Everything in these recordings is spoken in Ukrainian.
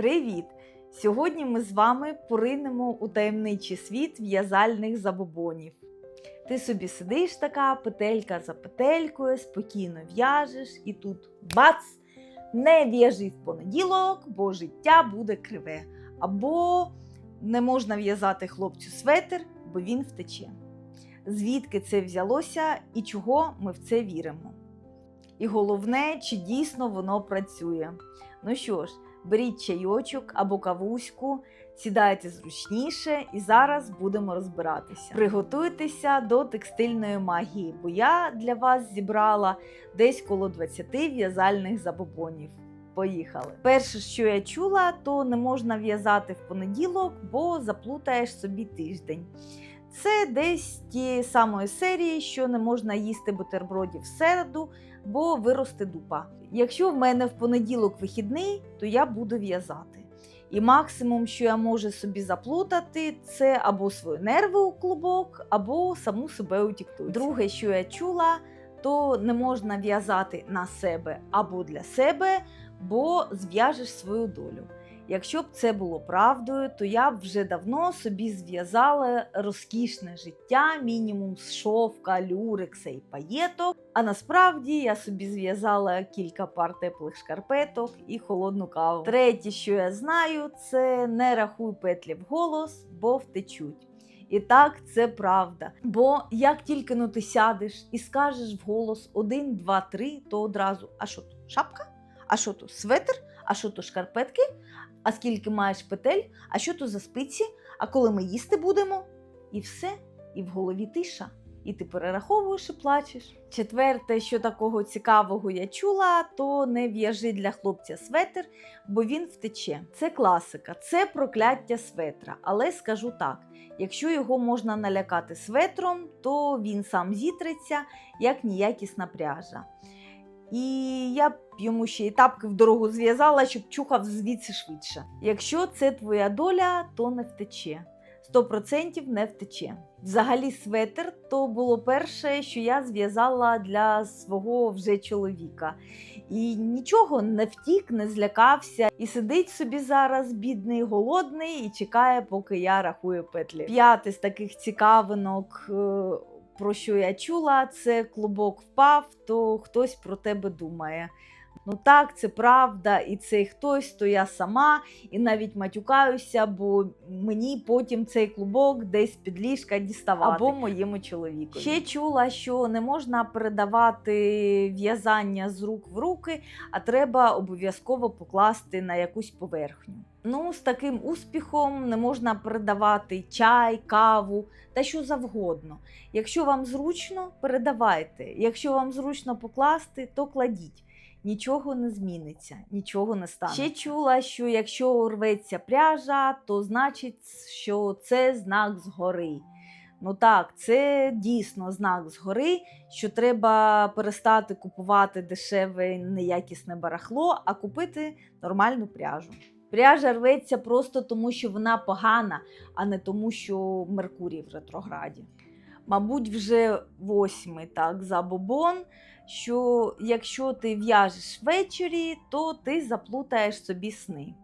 Привіт! Сьогодні ми з вами поринемо у таємничий світ в'язальних забобонів. Ти собі сидиш така, петелька за петелькою, спокійно в'яжеш, і тут бац! Не в'яжи в понеділок, бо життя буде криве. Або не можна в'язати хлопцю светр, бо він втече. Звідки це взялося і чого ми в це віримо? І головне, чи дійсно воно працює. Ну що ж, беріть чайочок або кавуську, сідайте зручніше, і зараз будемо розбиратися. Приготуйтеся до текстильної магії, бо я для вас зібрала десь коло 20 в'язальних забобонів. Поїхали. Перше, що я чула, то не можна в'язати в понеділок, бо заплутаєш собі тиждень. Це десь ті самої серії, що не можна їсти бутербродів в середу, бо виросте дупа. Якщо в мене в понеділок вихідний, то я буду в'язати. І максимум, що я можу собі заплутати, це або свої нерви у клубок, або саму себе у тіктоці. Друге, що я чула, то не можна в'язати на себе або для себе, бо зв'яжеш свою долю. Якщо б це було правдою, то я б вже давно собі зв'язала розкішне життя, мінімум з шовка, люрекса і паєток. А насправді я собі зв'язала кілька пар теплих шкарпеток і холодну каву. Третє, що я знаю, це не рахуй петлі вголос, бо втечуть. І так, це правда. Бо як тільки ну ти сядеш і скажеш вголос один, два, три, то одразу: а що то шапка? А що то светр? А що то шкарпетки? А скільки маєш петель? А що то за спиці? А коли ми їсти будемо? І все, і в голові тиша. І ти перераховуєш і плачеш. Четверте, що такого цікавого я чула, то не в'яжи для хлопця светр, бо він втече. Це класика, це прокляття светра. Але скажу так: якщо його можна налякати светром, то він сам зітреться, як ніякісна пряжа. І я йому ще й тапки в дорогу зв'язала, щоб чухав звідси швидше. Якщо це твоя доля, то не втече. 100% не втече. Взагалі, светр то було перше, що я зв'язала для свого вже чоловіка. І нічого не втік, не злякався. І сидить собі зараз, бідний, голодний, і чекає, поки я рахую петлі. П'яте з таких цікавинок. е, про що я чула, це клубок впав, то хтось про тебе думає. Ну так, це правда, і цей хтось, то я сама, і навіть матюкаюся, бо мені потім цей клубок десь під ліжка діставати. Або моєму чоловіку. Ще чула, що не можна передавати в'язання з рук в руки, а треба обов'язково покласти на якусь поверхню. Ну, з таким успіхом не можна передавати чай, каву та що завгодно. Якщо вам зручно, передавайте. Якщо вам зручно покласти, то кладіть. Нічого не зміниться, нічого не стане. Ще чула, що якщо рветься пряжа, то значить, що це знак згори. Ну так, це дійсно знак згори, що треба перестати купувати дешеве неякісне барахло, а купити нормальну пряжу. Пряжа рветься просто тому, що вона погана, а не тому, що Меркурій в ретрограді. Мабуть, вже восьмий так забобон, що якщо ти в'яжеш ввечері, то ти заплутаєш собі сни.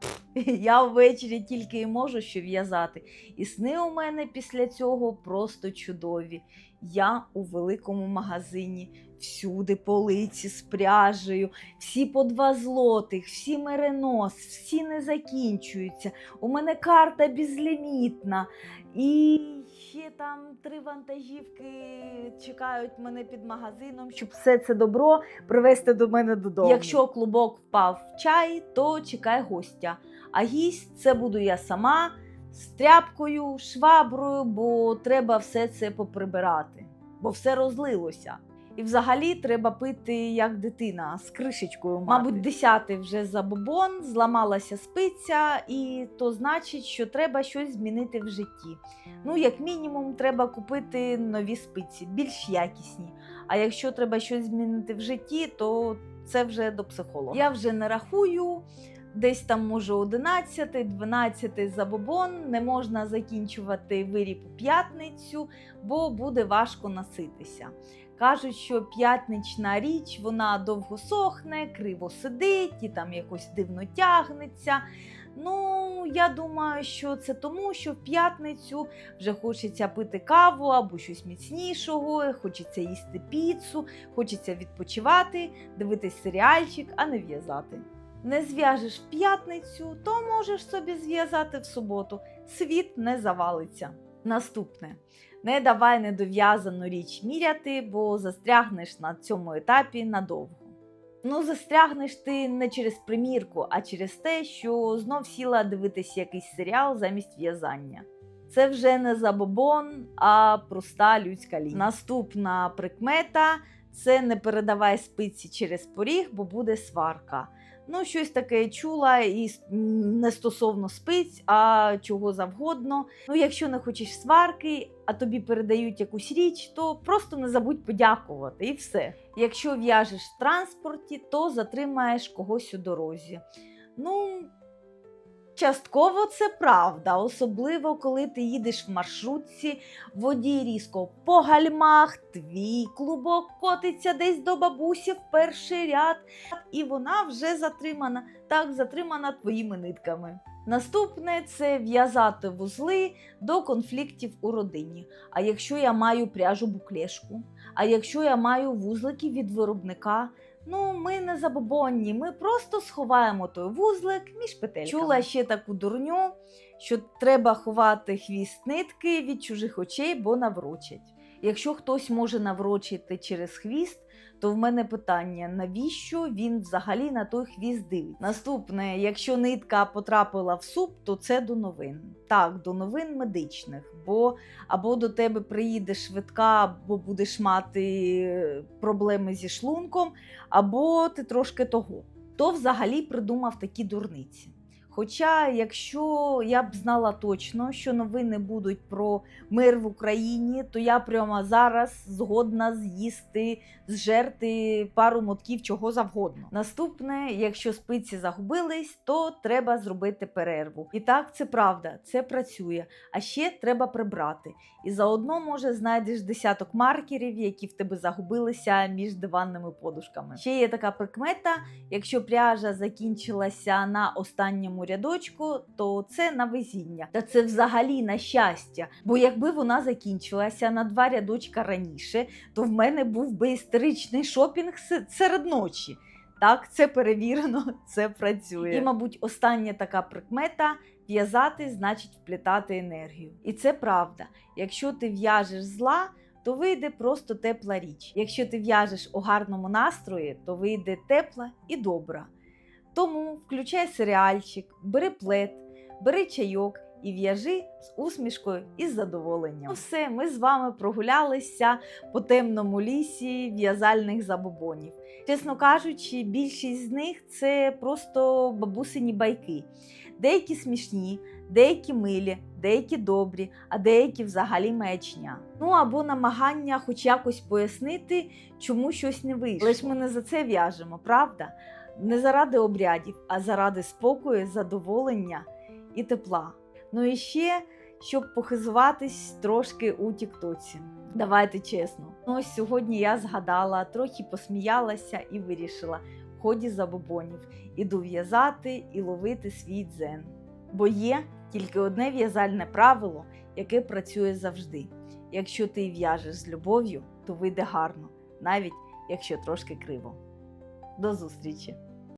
Я ввечері тільки і можу що в'язати. І сни у мене після цього просто чудові. Я у великому магазині, всюди полиці з пряжею, всі по два злотих, всі меренос, всі не закінчуються. У мене карта безлімітна. І ще там три вантажівки чекають мене під магазином, щоб все це добро привезти до мене додому. Якщо клубок впав в чай, то чекай гостя. А гість це буду я сама з тряпкою, шваброю, бо треба все це поприбирати, бо все розлилося. І взагалі треба пити як дитина з кришечкою. Мати. Мабуть, десятий вже забобон, зламалася спиця, і то значить, що треба щось змінити в житті. Ну, як мінімум, треба купити нові спиці, більш якісні. А якщо треба щось змінити в житті, то це вже до психолога. Я вже не рахую. Десь там може 11, 12 забобон, не можна закінчувати виріб у п'ятницю, бо буде важко наситися. Кажуть, що п'ятнична річ вона довго сохне, криво сидить і там якось дивно тягнеться. Ну, я думаю, що це тому, що в п'ятницю вже хочеться пити каву або щось міцнішого, хочеться їсти піцу, хочеться відпочивати, дивитись серіальчик, а не в'язати. Не зв'яжеш в п'ятницю, то можеш собі зв'язати в суботу. Світ не завалиться. Наступне. Не давай недов'язану річ міряти, бо застрягнеш на цьому етапі надовго. Ну, застрягнеш ти не через примірку, а через те, що знов сіла дивитися якийсь серіал замість в'язання. Це вже не забобон, а проста людська лінь. Наступна прикмета це не передавай спиці через поріг, бо буде сварка. Ну, щось таке чула і не стосовно спиць, а чого завгодно. Ну, якщо не хочеш сварки, а тобі передають якусь річ, то просто не забудь подякувати і все. Якщо в'яжеш в транспорті, то затримаєш когось у дорозі. Ну, частково це правда, особливо коли ти їдеш в маршрутці, водій різко по гальмах, твій клубок котиться десь до бабусі в перший ряд, і вона вже затримана, так затримана твоїми нитками. Наступне це в'язати вузли до конфліктів у родині. А якщо я маю пряжу буклешку, а якщо я маю вузлики від виробника, ну ми не забобонні, ми просто сховаємо той вузлик між петельками. Чула ще таку дурню, що треба ховати хвіст нитки від чужих очей, бо наврочать. Якщо хтось може наврочити через хвіст, то в мене питання, навіщо він взагалі на той хвіст дивиться? Наступне, якщо нитка потрапила в суп, то це до новин. Так, до новин медичних, бо або до тебе приїде швидка, або будеш мати е, проблеми зі шлунком, або ти трошки того. Хто взагалі придумав такі дурниці? Хоча, якщо я б знала точно, що новини будуть про мир в Україні, то я прямо зараз згодна з'їсти, зжерти пару мотків чого завгодно. Наступне, якщо спиці загубились, то треба зробити перерву. І так, це правда, це працює. А ще треба прибрати. І заодно, може, знайдеш десяток маркерів, які в тебе загубилися між диванними подушками. Ще є така прикмета: якщо пряжа закінчилася на останньому рядочку, то це на везіння. Та це взагалі на щастя. Бо якби вона закінчилася на два рядочка раніше, то в мене був би істеричний шопінг серед ночі. Так, це перевірено, це працює. І, мабуть, остання така прикмета в'язати значить вплітати енергію. І це правда. Якщо ти в'яжеш зла, то вийде просто тепла річ. Якщо ти в'яжеш у гарному настрої, то вийде тепла і добра. Тому включай серіальчик, бери плед, бери чайок і в'яжи з усмішкою і з задоволенням. Ну все, ми з вами прогулялися по темному лісі в'язальних забобонів. Чесно кажучи, більшість з них це просто бабусині байки. Деякі смішні, деякі милі, деякі добрі, а деякі взагалі маячня. Ну або намагання хоч якось пояснити, чому щось не вийшло. Але ми не за це в'яжемо, правда? Не заради обрядів, а заради спокою, задоволення і тепла. Ну і ще, щоб похизуватись трошки у Тіктоці. Давайте чесно. Ну, ось сьогодні я згадала, трохи посміялася і вирішила в ході забобонів іду в'язати і ловити свій дзен. Бо є тільки одне в'язальне правило, яке працює завжди. Якщо ти в'яжеш з любов'ю, то вийде гарно, навіть якщо трошки криво. До зустрічі!